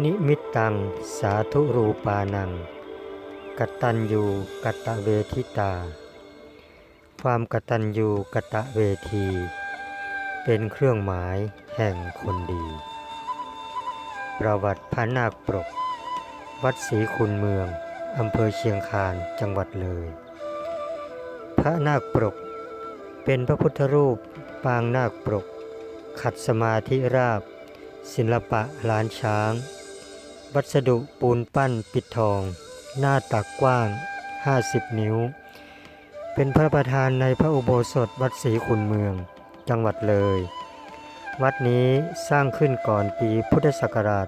นิมิตตัง สาธุรูปานัง กตัญญูกตเวทิตา ความกตัญญูกตเวที เป็นเครื่องหมายแห่งคนดี ประวัติพระนาคปรก วัดศรีคุณเมือง อำเภอเชียงคานจังหวัดเลย พระนาคปรก เป็นพระพุทธรูปปางนาคปรก ขัดสมาธิราบศิลปะล้านช้าง วัสดุปูนปั้นปิดทอง หน้าตักกว้าง 50 นิ้ว เป็นพระประธานในพระอุโบสถวัดศรีคุณเมือง จังหวัดเลย วัดนี้สร้างขึ้นก่อนปีพุทธศักราช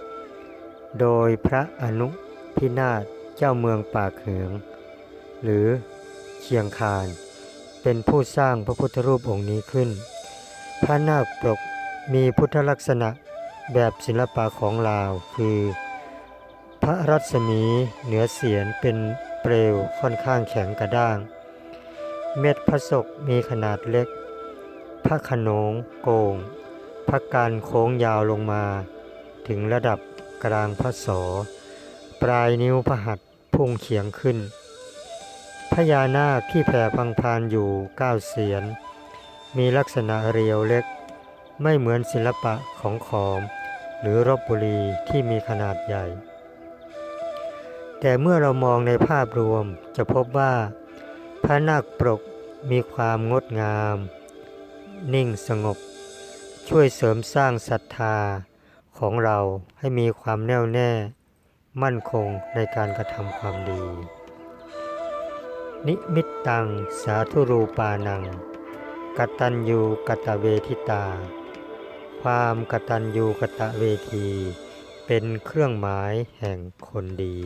2377 โดยพระอนุพินาศเจ้าเมืองปากเหือง หรือเชียงคาน เป็นผู้สร้างพระพุทธรูปองค์นี้ขึ้น พระนาคปรกมีพุทธลักษณะ แบบศิลปะของลาว คือ พระรัศมีเหนือเสียนเป็นเปลวค่อนข้างแข็งกระด้าง เม็ดพระศกมีขนาดเล็ก พระขนงโกงพระการโค้งยาวลงมา ถึงระดับกลางพระศอปลายนิ้วพระหัตพุ่งเฉียงขึ้นพญานาคที่แผ่พังพานอยู่เก้าเสียน มีลักษณะเรียวเล็ก ไม่เหมือนศิลปะของขอม หรือรบบุรีที่มีขนาดใหญ่ แต่เมื่อเรามองในภาพรวมจะพบว่า พระนาคปรกมีความงดงาม นิ่งสงบ ช่วยเสริมสร้างศรัทธาของเราให้มีความแน่วแน่ มั่นคงในการกระทำความดี นิมิตตังสาธุรูปานังกตัญญูกตเวทิตา ความกตัญญูกตเวที เป็นเครื่องหมายแห่งคนดี